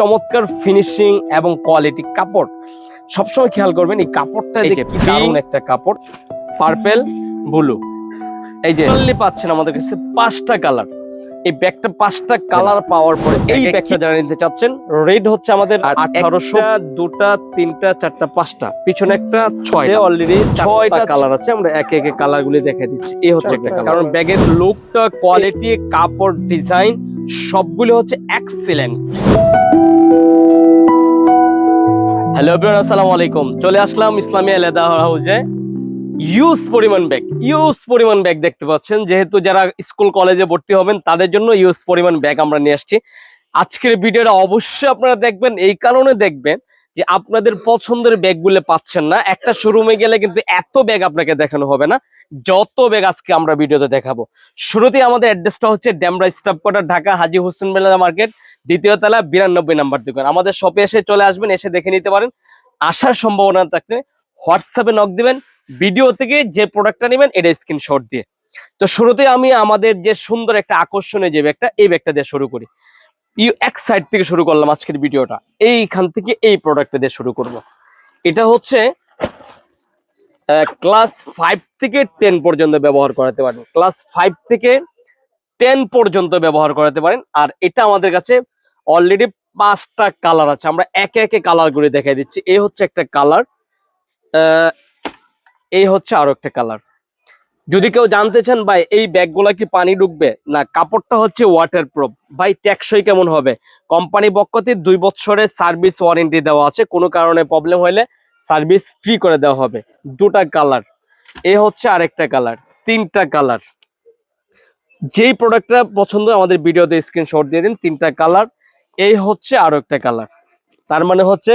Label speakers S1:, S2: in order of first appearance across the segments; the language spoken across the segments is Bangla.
S1: চমৎকার ফিনিশিং এবং কোয়ালিটি কাপড়। সবসময় খেয়াল করবেন এই কাপড়টা
S2: যে
S1: দারুণ একটা কাপড়। পার্পেল ব্লু এই যে পাচ্ছেন আমাদের কাছে পাঁচটা কালার এই ব্যাগটা পাঁচটা কালার পাওয়ার পরে এই ব্যাগটা যারা নিতে চাচ্ছেন রেড হচ্ছে আমাদের আঠারোশো দুটা তিনটা চারটা পাঁচটা। পিছনে একটা ছয় অলরেডি ছয়টা কালার আছে আমরা একে একে কালার গুলি দেখে দিচ্ছি। এই হচ্ছে একটা colour। কারণ ব্যাগের লুকটা কোয়ালিটি কাপড় ডিজাইন সবগুলো হচ্ছে এক্সিলেন্ট হ্যালো এভরিওয়ান আসসালামু আলাইকুম। চলে আসলাম ইসলামিয়া লেদা হাউজে ইউজ পরিমাণ ব্যাগ ইউজ পরিমাণ ব্যাগ দেখতে পাচ্ছেন। যেহেতু যারা স্কুল, কলেজে ভর্তি হবেন, তাদের জন্য ইউজ পরিমাণ ব্যাগ আমরা নিয়ে আসছি। আজকের ভিডিওটা অবশ্যই আপনারা দেখবেন, এই কারণে দেখবেন যে আপনাদের পছন্দের ব্যাগগুলো পাচ্ছেন না, একটা শোরুমে গেলে কিন্তু এত ব্যাগ আপনাকে দেখানো হবে না, যত ব্যাগ আজকে আমরা ভিডিওতে দেখাবো। শুরুতে আমাদের অ্যাড্রেসটা হচ্ছে ড্যামরা স্টাফ কোয়ার্টার ঢাকা হাজি হোসেন মেলা মার্কেট, দ্বিতীয় তলা, বিরানব্বই নাম্বার দোকান। আমাদের শপে এসে চলে আসবেন, এসে দেখে নিতে পারেন। আসার সম্ভাবনা থাকলে হোয়াটসঅ্যাপে নক দিবেন ভিডিও থেকে যে প্রোডাক্টটা নেবেন, এটা স্ক্রিনশট দিয়ে। তো শুরুতে আমি আমাদের যে সুন্দর একটা আকর্ষণীয় যে ব্যাগটা, এই ব্যাগটা দিয়ে শুরু করি। ইউ এক সাইড থেকে শুরু করলাম আজকের ভিডিওটা। এইখান থেকে এই প্রোডাক্টটা দিয়ে শুরু করব। এটা হচ্ছে ক্লাস ফাইভ থেকে টেন পর্যন্ত ব্যবহার করাতে পারেন। ক্লাস ফাইভ থেকে টেন পর্যন্ত ব্যবহার করাতে পারেন। আর এটা আমাদের কাছে অলরেডি পাঁচটা কালার আছে। আমরা একে একে কালার গুলি দেখাই দিচ্ছি। এই হচ্ছে একটা কালার এই হচ্ছে আরও একটা কালার যদি কেউ জানতে চান, ভাই, এই ব্যাগগুলা কি পানি ঢুকবে? না, কাপড়টা হচ্ছে ওয়াটার প্রুফ ভাই, টেকসই কেমন হবে? কোম্পানি পক্ষতে দুই বছরের সার্ভিস ওয়ারেন্টি দেওয়া আছে। কোনো কারণে প্রবলেম হলে সার্ভিস ফ্রি করে দেওয়া হবে। দুটা কালার এ হচ্ছে আরেকটা কালার তিনটা কালার যেই প্রোডাক্টটা পছন্দ, আমাদের ভিডিওতে স্ক্রিনশট দিয়ে দিন, তিনটা কালার এই হচ্ছে আরও একটা কালার তার মানে হচ্ছে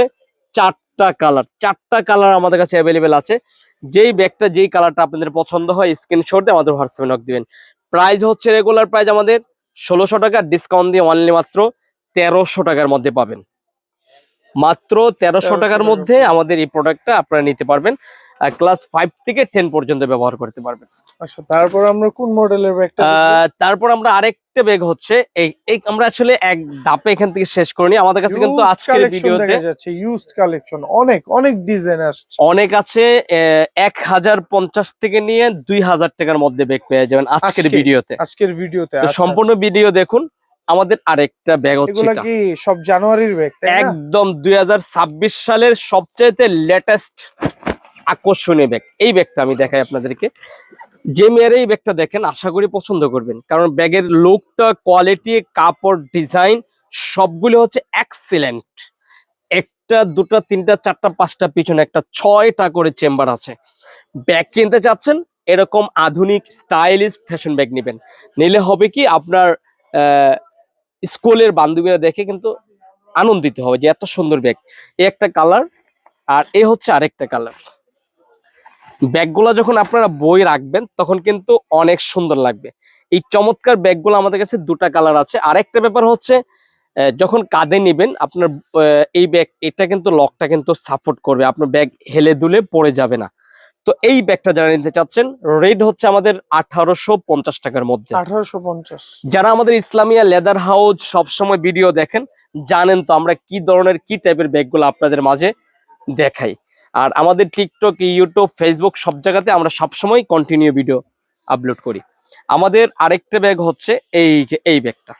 S1: চারটা কালার চারটা কালার আমাদের কাছে অ্যাভেলেবেল আছে। যেই ব্যাগটা যেই কালারটা আপনাদের পছন্দ হয় স্ক্রিনশট দিয়ে আমাদের হোয়াটসঅ্যাপে নক দিবেন। প্রাইস হচ্ছে রেগুলার প্রাইস আমাদের ষোলোশো টাকা ডিসকাউন্ট দিয়ে অনলি মাত্র তেরোশো টাকার মধ্যে পাবেন। মাত্র তেরোশো টাকার মধ্যে। আমাদের এই প্রোডাক্টটা আপনারা নিতে পারবেন। ক্লাস ফাইভ থেকে টেন পর্যন্ত ব্যবহার করতে পারবেন।
S3: আচ্ছা তারপর আমরা কোন মডেলের ব্যাগটা
S1: তারপর আমরা আরেকটা ব্যাগ হচ্ছে এই এই আমরা আসলে এক ধাপে এখান থেকে শেষ করিনি। আমাদের কাছে কিন্তু আজকের ভিডিওতে
S3: যাচ্ছে ইউজড কালেকশন অনেক অনেক ডিজাইন আসছে।
S1: অনেক আছে আহ, এক হাজার পঞ্চাশ থেকে নিয়ে দুই হাজার টাকার মধ্যে ব্যাগ পেয়ে যাবেন আজকের ভিডিওতে
S3: আজকের ভিডিওতে আচ্ছা,
S1: সম্পূর্ণ ভিডিও দেখুন আমাদের আরেকটা ব্যাগ
S3: আচ্ছা।
S1: হচ্ছে
S3: এগুলা
S1: এটা।
S3: কি সব জানুয়ারির ব্যাগ
S1: একদম দুই হাজার ছাব্বিশ সালের সবচাইতে লেটেস্ট আকর্ষণীয় ব্যাগ। এই ব্যাগটা আমি দেখাই আপনাদেরকে। যে মেয়ের এই ব্যাগটা দেখেন, আশা করি পছন্দ করবেন। কারণ ব্যাগের লুকটা কোয়ালিটি কাপড় ডিজাইন সবগুলো হচ্ছে এক্সিলেন্ট একটা, দুটা, তিনটা, চারটা, পাঁচটা, পিছনে একটা ছয়টা করে চেম্বার আছে। ব্যাগ কিনতে চাচ্ছেন, এরকম আধুনিক স্টাইলিশ ফ্যাশন ব্যাগ নেবেন। নিলে হবে কি আপনার স্কুলের বান্ধবীরা দেখে কিন্তু আনন্দিত হবে যে এত সুন্দর ব্যাগ। এ একটা কালার, আর এ হচ্ছে আরেকটা কালার। ব্যাগগুলো যখন আপনারা বই রাখবেন তখন কিন্তু অনেক সুন্দর লাগবে। এই চমৎকার ব্যাগগুলো আমাদের কাছে দুটা কালার আছে। আরেকটা ব্যাপার হচ্ছে যখন কাঁধে নেবেন আপনার এই ব্যাগ এটা কিন্তু লকটা কিন্তু সাপোর্ট করবে। আপনার ব্যাগ হেলে দুলে পড়ে যাবে না। তো এই ব্যাগটা যারা নিতে চাচ্ছেন রেড হচ্ছে আমাদের আঠারোশো পঞ্চাশ টাকার মধ্যে।
S3: আঠারোশো পঞ্চাশ।
S1: যারা আমাদের ইসলামিয়া লেদার হাউস সবসময় ভিডিও দেখেন জানেন তো আমরা কি ধরনের কি টাইপের ব্যাগগুলো আপনাদের মাঝে দেখাই। আর আমাদের টিকটক ইউটিউব ফেসবুক সব জায়গাতে আমরা সবসময় কন্টিনিউ ভিডিও আপলোড করি। আমাদের আরেকটা ব্যাগ হচ্ছে এই যে এই ব্যাগটা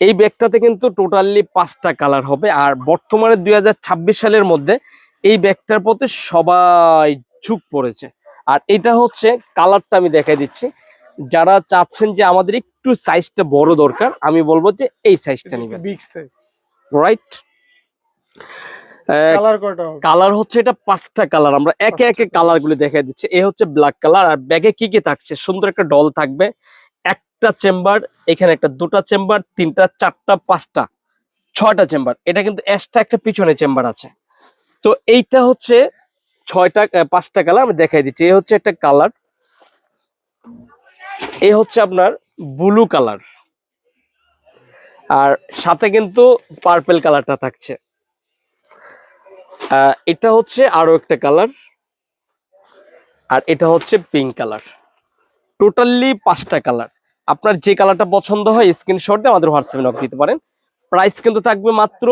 S1: এই ব্যাগটাতে কিন্তু টোটালি পাঁচটা কালার হবে আর বর্তমানে দু হাজার ছাব্বিশ সালের মধ্যে এই ব্যাগটার প্রতি সবাই ঝুঁক পড়েছে। আর এটা হচ্ছে কালারটা আমি দেখাই দিচ্ছি। যারা চাচ্ছেন যে আমাদের একটু সাইজটা বড় দরকার আমি বলব যে এই সাইজটা নেবেন।
S3: বিগ সাইজ
S1: রাইট
S3: কালার
S1: হচ্ছে এটা পাঁচটা কালার আমরা একে একে কালার গুলি দেখাই দিচ্ছি। এ হচ্ছে ব্ল্যাক কালার আর ব্যাগে কি কি থাকছে? সুন্দর একটা ডল থাকবে। একটা চেম্বার এখানে একটা দুটা চেম্বার তিনটা চারটা পাঁচটা ছয়টা চেম্বার এটা কিন্তু এক্সট্রা একটা পিছনে চেম্বার আছে। তো এইটা হচ্ছে ছয়টা পাঁচটা কালার আমি দেখাই দিচ্ছি। এ হচ্ছে একটা কালার এই হচ্ছে আপনার ব্লু কালার আর সাথে কিন্তু পার্পেল কালারটা থাকছে। এটা হচ্ছে আরও একটা কালার আর এটা হচ্ছে পিঙ্ক কালার। টোটালি পাঁচটা কালার। আপনার যে কালারটা পছন্দ হয় স্ক্রিনশট দিয়ে আমাদের হোয়াটসঅ্যাপে নক দিতে পারেন। প্রাইস কিন্তু থাকবে মাত্র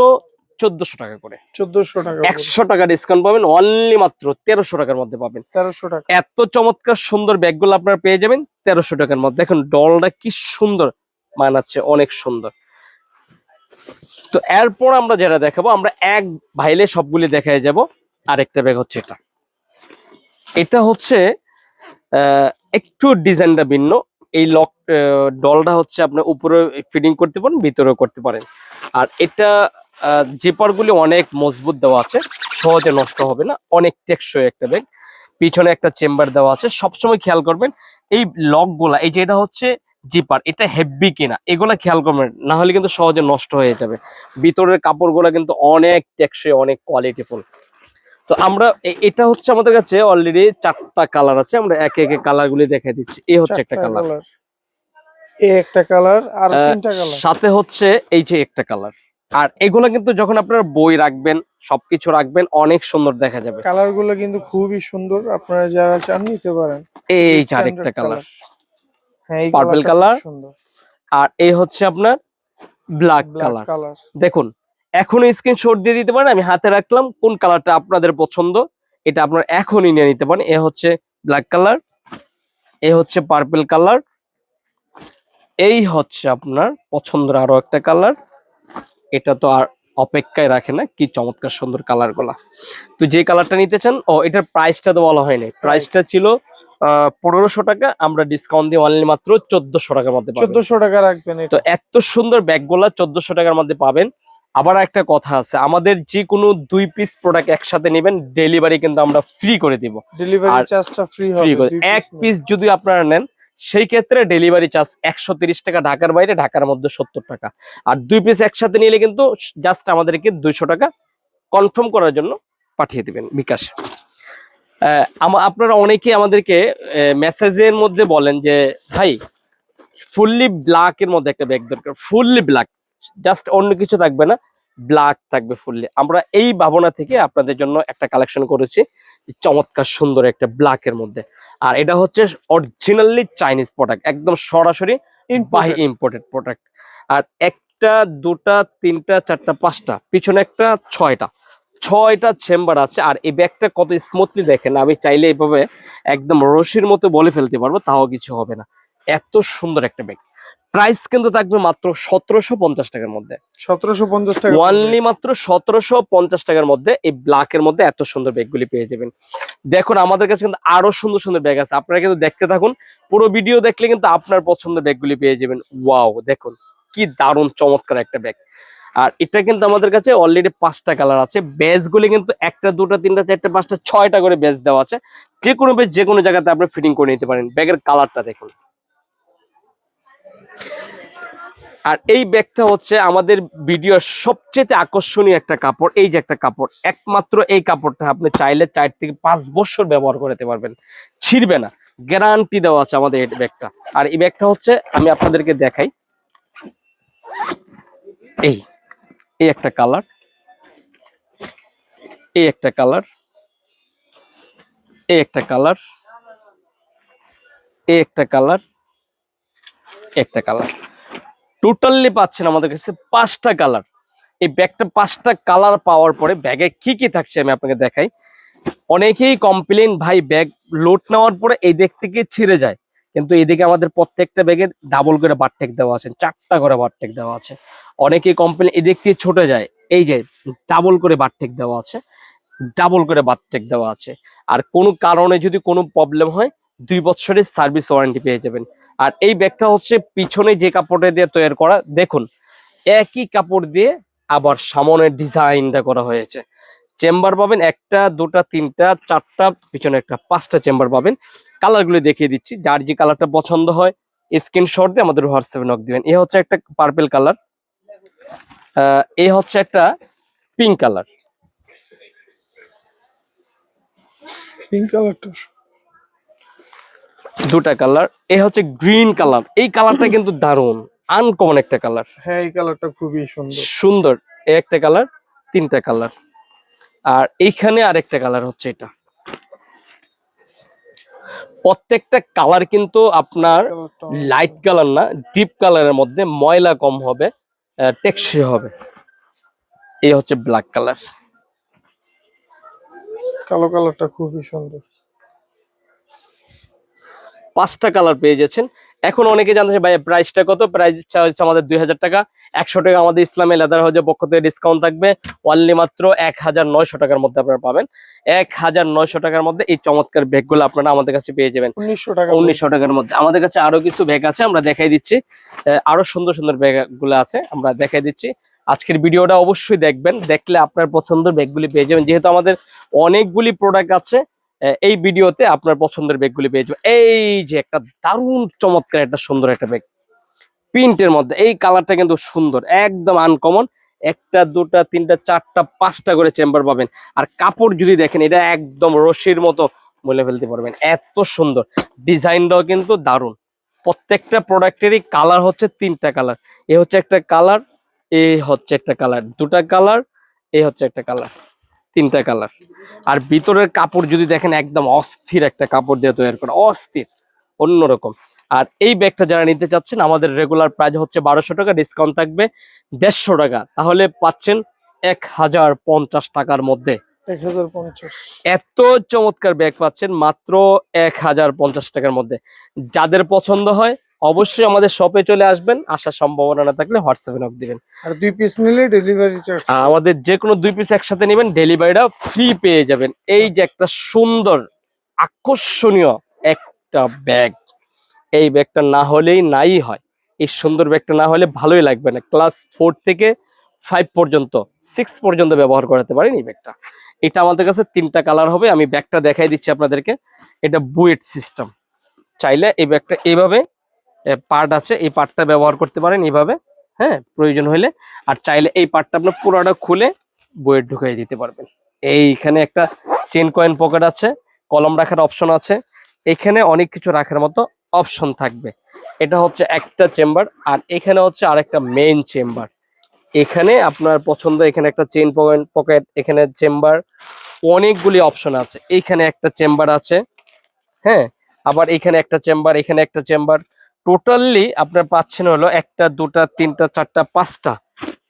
S1: চোদ্দশো টাকা করে।
S3: চোদ্দশো টাকা
S1: একশো টাকা ডিসকাউন্ট পাবেন অনলি মাত্র তেরোশো টাকার মধ্যে পাবেন।
S3: তেরোশো টাকা।
S1: এত চমৎকার সুন্দর ব্যাগগুলো আপনারা পেয়ে যাবেন তেরোশো টাকার মধ্যে। দেখুন ডলটা কি সুন্দর মানাচ্ছে অনেক সুন্দর। তো এরপর আমরা যেটা দেখাবো, আমরা এক ভাইলে সবগুলি দেখায় যাব। আরেকটা ব্যাগ হচ্ছে এটা। এটা হচ্ছে একটু ডিজাইনটা ভিন্ন। এই লক ডলটা হচ্ছে আপনার উপরে ফিটিং করতে পারেন, ভিতরেও করতে পারেন। আর এটা জিপার গুলি অনেক মজবুত দেওয়া আছে, সহজে নষ্ট হবে না। অনেক টেকসই একটা ব্যাগ। পিছনে একটা চেম্বার দেওয়া আছে। সবসময় খেয়াল করবেন, এই লকগুলা, এই যে এটা হচ্ছে জিপার এটা হেভি কিনা এগুলা খেয়াল করবেন না হলে কিন্তু সহজে নষ্ট হয়ে যাবে। ভিতরের কাপড়গুলো কিন্তু অনেক টেকসই অনেক কোয়ালিটিফুল তো আমরা এটা হচ্ছে আমাদের কাছে অলরেডি চারটা কালার আছে আমরা একে একে কালার গুলি দেখাই দিচ্ছি। এই হচ্ছে একটা কালার
S3: এই একটা কালার আর তিনটা কালার
S1: সাথে হচ্ছে এই যে একটা কালার আর এগুলা কিন্তু যখন আপনারা বই রাখবেন সবকিছু রাখবেন অনেক সুন্দর দেখা যাবে।
S3: কালারগুলো কিন্তু খুবই সুন্দর আপনারা যারা চান নিতে পারেন।
S1: এই যে আরেকটা কালার
S3: হ্যাঁ
S1: color,
S3: খুব সুন্দর।
S1: আর এই হচ্ছে আপনার ব্ল্যাক কালার
S3: কালার
S1: দেখুন এখনই স্ক্রিনশট দিয়ে দিতে পারেন আমি হাতে রাখলাম কোন কালারটা আপনাদের পছন্দ এটা আপনারা এখনই নিয়ে নিতে পারেন। এ হচ্ছে ব্ল্যাক কালার এ হচ্ছে পার্পল কালার এই হচ্ছে আপনার পছন্দের আরও একটা কালার এটা তো আর অপেক্ষায় রাখে না কি চমৎকার সুন্দর কালারগুলা। তো যে কালারটা নিতে চান ও এটার প্রাইসটা তো বলা হয়নি। প্রাইসটা ছিল পনেরোশো টাকা আমরা ডিসকাউন্ট দিয়ে অনলি মাত্র চোদ্দশো টাকার মধ্যে
S3: চোদ্দশো টাকা রাখবেন
S1: তো এত সুন্দর ব্যাগগুলা চোদ্দশো টাকার মধ্যে পাবেন। আবার একটা কথা আছে আমাদের যে কোনো দুই পিস প্রোডাক্ট একসাথে নেবেন ডেলিভারি কিন্তু আমরা ফ্রি করে দিব।
S3: ডেলিভারি চার্জটা ফ্রি
S1: ফ্রি
S3: হবে
S1: এক পিস যদি আপনারা নেন সেই ক্ষেত্রে ডেলিভারি চার্জ একশো তিরিশ টাকা ঢাকার বাইরে ঢাকার মধ্যে সত্তর টাকা। আর দুই পিস একসাথে নিলে কিন্তু জাস্ট আমাদেরকে দুইশো টাকা কনফার্ম করার জন্য পাঠিয়ে দিবেন বিকাশ। আপনারা অনেকে আমাদেরকে মেসেজের মধ্যে বলেন যে ভাই ফুললি ব্ল্যাক এর মধ্যে একটা ব্যাগ দরকার। ফুললি ব্ল্যাক জাস্ট অন্য কিছু থাকবে না। ব্ল্যাক থাকবে ফুললি আমরা এই ভাবনা থেকে আপনাদের জন্য একটা কালেকশন করেছি চমৎকার সুন্দর একটা ব্ল্যাক এর মধ্যে। আর এটা হচ্ছে অরিজিনালি চাইনিজ প্রোডাক্ট একদম সরাসরি। ইম্পোর্টেড প্রোডাক্ট আর একটা দুটা তিনটা চারটা পাঁচটা পিছনে একটা ছয়টা। ছয়টা চেম্বার আছে আর এই ব্যাগটা কত স্মুথলি দেখেন আমি চাইলে এইভাবে একদম রশির মতো বলে ফেলতে পারব তাও কিছু হবে না। এত সুন্দর একটা ব্যাগ। প্রাইস কিন্তু থাকবে মাত্র সতেরোশো পঞ্চাশ টাকার মধ্যে।
S3: সতেরোশো পঞ্চাশ টাকা
S1: ওয়ানলি মাত্র সতেরোশো পঞ্চাশ টাকার মধ্যে এই ব্ল্যাক এর মধ্যে এত সুন্দর ব্যাগগুলি পেয়ে যাবেন। দেখুন আমাদের কাছে কিন্তু আরও সুন্দর সুন্দর ব্যাগ আছে। আপনারা কিন্তু দেখতে থাকুন পুরো ভিডিও দেখলে কিন্তু আপনার পছন্দের ব্যাগগুলি পেয়ে যাবেন। ওয়াও দেখুন কি দারুণ চমৎকার একটা ব্যাগ। আর এটা কিন্তু আমাদের কাছে অলরেডি পাঁচটা কালার আছে। বেজগুলি কিন্তু একটা, দুটা, তিনটা, চারটা, পাঁচটা, ছয়টা করে বেজ দেওয়া আছে। যে কোনো বেজ যে কোনো জায়গাতে আপনি ফিটিং করে নিতে পারেন। ব্যাগের কালারটা দেখুন। আর এই ব্যাগটা হচ্ছে আমাদের ভিডিওর সবচেয়ে আকর্ষণীয় একটা কাপড়। এই যে একটা কাপড়, একমাত্র এই কাপড়টা আপনি চাইলে চার থেকে পাঁচ বছর ব্যবহার করতে পারবেন। ছিঁড়বে না। গ্যারান্টি দেওয়া আছে আমাদের এই ব্যাগটা আর এই ব্যাগটা হচ্ছে, আমি আপনাদেরকে দেখাই। এই। এই একটা কালার। এই একটা কালার। এই একটা কালার। এই একটা কালার। একটা কালার। টোটালি পাচ্ছেন আমাদের কাছে পাঁচটা কালার। এই ব্যাগটা পাঁচটা কালার পাওয়ার পরে ব্যাগে কি কি থাকছে আমি আপনাকে দেখাই। অনেকেই কমপ্লেন ভাই, ব্যাগ লোড নেওয়ার পরে এই দিক থেকে ছিঁড়ে যায়। কিন্তু এদিকে আমাদের প্রত্যেকটা ব্যাগের ডাবল করে বারটেক দেওয়া আছে, চারটা করে বারটেক দেওয়া আছে। অনেকেই কমপ্লেন এদিক দিয়ে ছোটে যায়, এই যে ডাবল করে বারটেক দেওয়া আছে ডাবল করে বারটেক দেওয়া আছে। আর কোনো কারণে যদি কোনো প্রবলেম হয়, দুই বছরের সার্ভিস ওয়ারেন্টি পেয়ে যাবেন। আর এই ব্যাগটা হচ্ছে পিছনে যে কাপড়টা দিয়ে তৈরি করা, দেখুন, একই কাপড় দিয়ে আবার সামনের ডিজাইনটা করা হয়েছে। চেম্বার পাবেন একটা দুটা তিনটা চারটা পিছনে একটা পাঁচটা চেম্বার পাবেন। কালারগুলো দেখিয়ে দিচ্ছি যার যে কালারটা পছন্দ হয় স্ক্রিনশট দিয়ে আমাদের হোয়াটসঅ্যাপে নক দিবেন। এ হচ্ছে একটা পার্পেল কালার এ হচ্ছে একটা পিঙ্ক কালার
S3: পিঙ্ক কালারটা
S1: দুটা কালার এ হচ্ছে গ্রিন কালার এই কালারটা কিন্তু দারুণ আনকমন একটা কালার
S3: হ্যাঁ এই কালারটা খুবই সুন্দর।
S1: সুন্দর একটা কালার তিনটা কালার আর এইখানে আরেকটা কালার হচ্ছে এটা। প্রত্যেকটা কালার কিন্তু আপনার লাইট কালার না ডিপ কালারের মধ্যে ময়লা কম হবে টেকসই হবে। এই হচ্ছে ব্ল্যাক কালার
S3: কালো কালারটা খুবই সুন্দর।
S1: পাঁচটা কালার পেয়ে যাচ্ছেন। এখন অনেকে জানতে ভাই প্রাইসটা কত? প্রাইস হচ্ছে আমাদের দুই হাজার টাকা। একশো টাকা আমাদের ইসলামী লেদার হাউজের পক্ষ থেকে ডিসকাউন্ট থাকবে। অনলি মাত্র এক হাজার নয়শো টাকার মধ্যে আপনারা পাবেন। এক হাজার নয়শো টাকার মধ্যে এই চমৎকার ব্যাগগুলো আপনারা আমাদের কাছে পেয়ে যাবেন।
S3: উনিশশো টাকা
S1: উনিশশো টাকার মধ্যে। আমাদের কাছে আরও কিছু ব্যাগ আছে আমরা দেখাই দিচ্ছি। আরও সুন্দর সুন্দর ব্যাগগুলো আছে আমরা দেখাই দিচ্ছি। আজকের ভিডিওটা অবশ্যই দেখবেন। দেখলে আপনার পছন্দের ব্যাগগুলি পেয়ে যাবেন। যেহেতু আমাদের অনেকগুলি প্রোডাক্ট আছে এই ভিডিওতে আপনার পছন্দের ব্যাগগুলি পেয়ে যাবেন। এই যে একটা দারুণ চমৎকার, একটা সুন্দর একটা ব্যাগ। প্রিন্টের মধ্যে, এই কালারটা কিন্তু সুন্দর, একদম আনকমন একটা, দুটা, তিনটা, চারটা, পাঁচটা করে চেম্বার পাবেন। আর কাপড় যদি দেখেন, এটা একদম রশির মতো বলে ফেলতে পারবেন। এত সুন্দর, ডিজাইনটাও কিন্তু দারুণ। প্রত্যেকটা প্রোডাক্টেরই কালার হচ্ছে তিনটা কালার। এ হচ্ছে একটা কালার, এ হচ্ছে একটা কালার। দুটা কালার, এ হচ্ছে একটা কালার। তিনটা কালার। আর ভিতরের কাপড় যদি দেখেন একদম অস্থির একটা কাপড় দিয়ে তৈরি করা অস্থির অন্যরকম। আর এই ব্যাগটা যারা নিতে চাচ্ছেন আমাদের রেগুলার প্রাইস হচ্ছে বারোশো টাকা ডিসকাউন্ট থাকবে দেড়শো টাকা। তাহলে পাচ্ছেন এক হাজার পঞ্চাশ টাকার মধ্যে। এত চমৎকার ব্যাগ পাচ্ছেন মাত্র এক হাজার পঞ্চাশ টাকার মধ্যে। যাদের পছন্দ হয় অবশ্যই আমাদের শপে চলে আসবেন আসার সম্ভাবনা না থাকলে হোয়াটসঅ্যাপে নক দিবেন।
S3: আর দুই পিস নিলে ডেলিভারি চার্জ
S1: আমাদের যে কোনো দুই পিস একসাথে নেবেন ডেলিভারিটা ফ্রি পেয়ে যাবেন। এই যে একটা সুন্দর আকর্ষণীয় একটা ব্যাগ এই ব্যাগটা না হলেই নাই হয়। এই সুন্দর ব্যাগটা না হলে ভালোই লাগবে না। ক্লাস ফোর থেকে ফাইভ পর্যন্ত সিক্স পর্যন্ত ব্যবহার করাতে পারেন এই ব্যাগটা এটা আমাদের কাছে তিনটা কালার হবে। আমি ব্যাগটা দেখাই দিচ্ছি আপনাদেরকে। এটা বুয়েট সিস্টেম চাইলে এই ব্যাগটা এইভাবে পার্ট আছে, এই পার্টটা ব্যবহার করতে পারেন এইভাবে হ্যাঁ প্রয়োজন হলে আর চাইলে এই পার্টটা আপনার পুরোটা খুলে বইয়ের ঢুকিয়ে দিতে পারবেন। এইখানে একটা চেন কয়েন পকেট আছে, কলম রাখার অপশন আছে। এখানে অনেক কিছু রাখার মতো অপশন থাকবে। এটা হচ্ছে একটা চেম্বার আর এখানে হচ্ছে আরেকটা মেইন চেম্বার এখানে আপনার পছন্দ, এখানে একটা চেন পকেট এখানে চেম্বার অনেকগুলি অপশন আছে। এইখানে একটা চেম্বার আছে হ্যাঁ আবার এখানে একটা চেম্বার এখানে একটা চেম্বার টোটালি আপনার পাচ্ছেন হলো একটা দুটা তিনটা চারটা পাঁচটা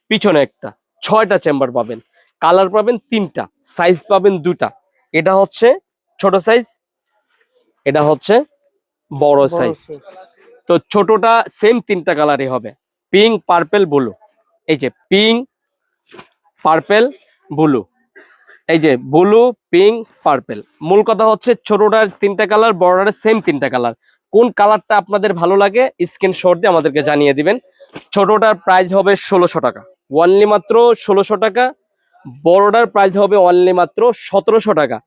S1: পিছনে একটা ছয়টা চেম্বার পাবেন। কালার পাবেন তিনটা সাইজ পাবেন দুটা। এটা হচ্ছে ছোট সাইজ এটা হচ্ছে বড় সাইজ তো ছোটটা সেম তিনটা কালারই হবে। পিঙ্ক পার্পেল ব্লু এই যে পিঙ্ক পার্পেল ব্লু এই যে ব্লু পিঙ্ক পার্পেল মূল কথা হচ্ছে ছোটটার তিনটা কালার বড়টার সেম তিনটা কালার কোন কালারটা আপনাদের ভালো লাগে স্ক্রিনশট দিয়ে আমাদেরকে জানিয়ে দিবেন। ছোটটার প্রাইস হবে ষোলোশো টাকা। অনলি মাত্র ষোলোশো টাকা। বড়টার প্রাইস হবে অনলি মাত্র সতেরোশো টাকা।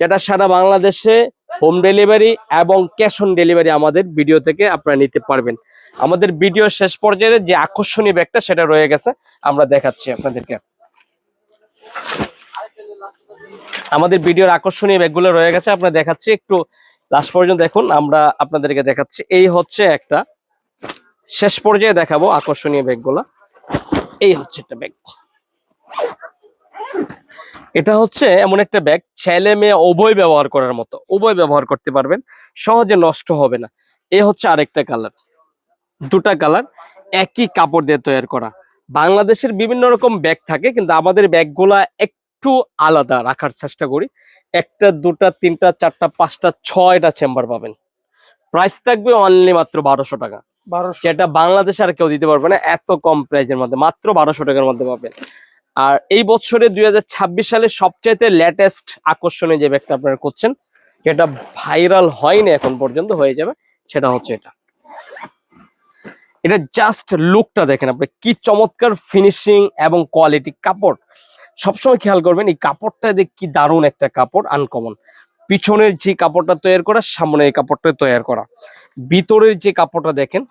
S1: যেটা সারা বাংলাদেশে হোম ডেলিভারি এবং ক্যাশ অন ডেলিভারি আমাদের ভিডিও থেকে আপনারা নিতে পারবেন। আমাদের ভিডিও শেষ পর্যায়ে যে আকর্ষণীয় ব্যাগটা সেটা রয়ে গেছে, আমরা দেখাচ্ছি আপনাদেরকে। আমাদের ভিডিওর আকর্ষণীয় ব্যাগগুলো রয়ে গেছে, আপনারা দেখাচ্ছি। একটু লাস্ট পর্যন্ত দেখুন, আমরা আপনাদেরকে দেখাচ্ছি। এই হচ্ছে একটা শেষ পর্যায়ে দেখাবো আকর্ষণীয় ব্যাগগুলা। এই হচ্ছে একটা ব্যাগ। এটা হচ্ছে এমন একটা ব্যাগ, ছেলে মেয়ে উভয় ব্যবহার করার মতো। উভয় ব্যবহার করতে পারবেন, সহজে নষ্ট হবে না। এ হচ্ছে আরেকটা কালার। দুটা কালার, একই কাপড় দিয়ে তৈরি করা। বাংলাদেশের বিভিন্ন রকম ব্যাগ থাকে, কিন্তু আমাদের ব্যাগগুলা একটু আলাদা রাখার চেষ্টা করি। একটা দুটা তিনটা চারটা পাঁচটা ছয়টা চেম্বার পাবেন। প্রাইস থাকবে অনলি মাত্র বারোশো টাকা।
S3: বারোশো।
S1: যেটা বাংলাদেশে আর কেউ দিতে পারবে না এত কম প্রাইজের মধ্যে মাত্র বারোশো টাকার মধ্যে পাবেন। আর এই বছরে দুই সালের সবচাইতে লেটেস্ট আকর্ষণীয় যে ব্যাগটা আপনারা করছেন যেটা ভাইরাল হয়নি এখন পর্যন্ত হয়ে যাবে সেটা হচ্ছে এটা। এটা জাস্ট লুকটা দেখেন আপনি কি চমৎকার ফিনিশিং এবং কোয়ালিটি কাপড়। সবসময় খেয়াল করবেন, এই কাপড়টা দেখ দারুণ একটা কাপড় আনকমন পিছনের যে কাপড়টা তৈরি করা, সামনের এই কাপড়টা তৈরি করা। ভিতরের যে কাপড়টা দেখেন,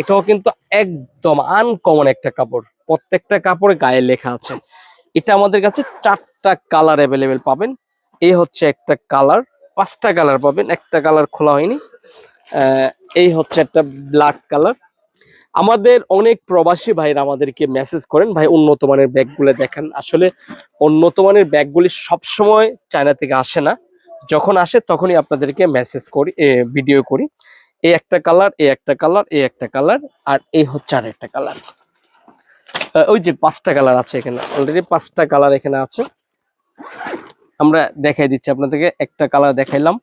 S1: এটাও কিন্তু একদম আনকমন একটা কাপড়। প্রত্যেকটা কাপড়ে গায়ে লেখা আছে। এটা আমাদের কাছে চারটা কালার অ্যাভেলেবেল পাবেন। এই হচ্ছে একটা কালার পাঁচটা কালার পাবেন, একটা কালার খোলা হয়নি। এই হচ্ছে একটা ব্ল্যাক কালার আমাদের অনেক প্রবাসী ভাইরা আমাদেরকে মেসেজ করেন, ভাই, উন্নত মানের ব্যাগগুলো দেখেন। আসলে উন্নত মানের ব্যাগগুলি সবসময় চায়না থেকে আসে না। যখন আসে তখনই আপনাদেরকে মেসেজ করি ভিডিও করি। এই একটা কালার এই একটা কালার এই একটা কালার আর এই হচ্ছে আর একটা কালার ওই যে পাঁচটা কালার আছে এখানে। অলরেডি পাঁচটা কালার এখানে আছে। আমরা দেখাই দিচ্ছি আপনাদেরকে। একটা কালার দেখাইলাম।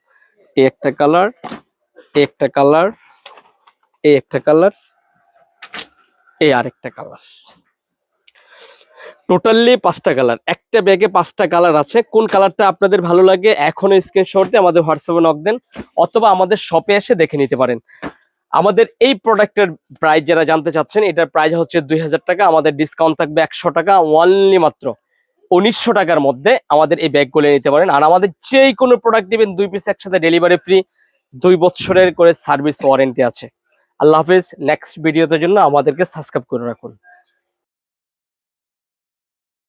S1: এই একটা কালার এই একটা কালার এই একটা কালার এই আরেকটা কালার টোটালি পাঁচটা কালার একটা ব্যাগে পাঁচটা কালার আছে। কোন কালারটা আপনাদের ভালো লাগে এখন স্ক্রিনশট দিয়ে আমাদের হোয়াটসঅ্যাপে নক দেন অথবা আমাদের শপে এসে দেখে নিতে পারেন। আমাদের এই প্রোডাক্টের প্রাইস যারা জানতে চাচ্ছেন, এটার প্রাইস হচ্ছে দুই হাজার টাকা। আমাদের ডিসকাউন্ট থাকবে একশো টাকা ওয়ানলি মাত্র উনিশশো টাকার মধ্যে আমাদের এই ব্যাগগুলো নিতে পারেন। আর আমাদের যেই কোনো প্রোডাক্ট নেবেন দুই পিস একসাথে ডেলিভারি ফ্রি দুই বছরের করে সার্ভিস ওয়ারেন্টি আছে। আল্লাহ হাফিজ নেক্সট ভিডিওতে জন্য আমাদেরকে সাবস্ক্রাইব করে রাখুন।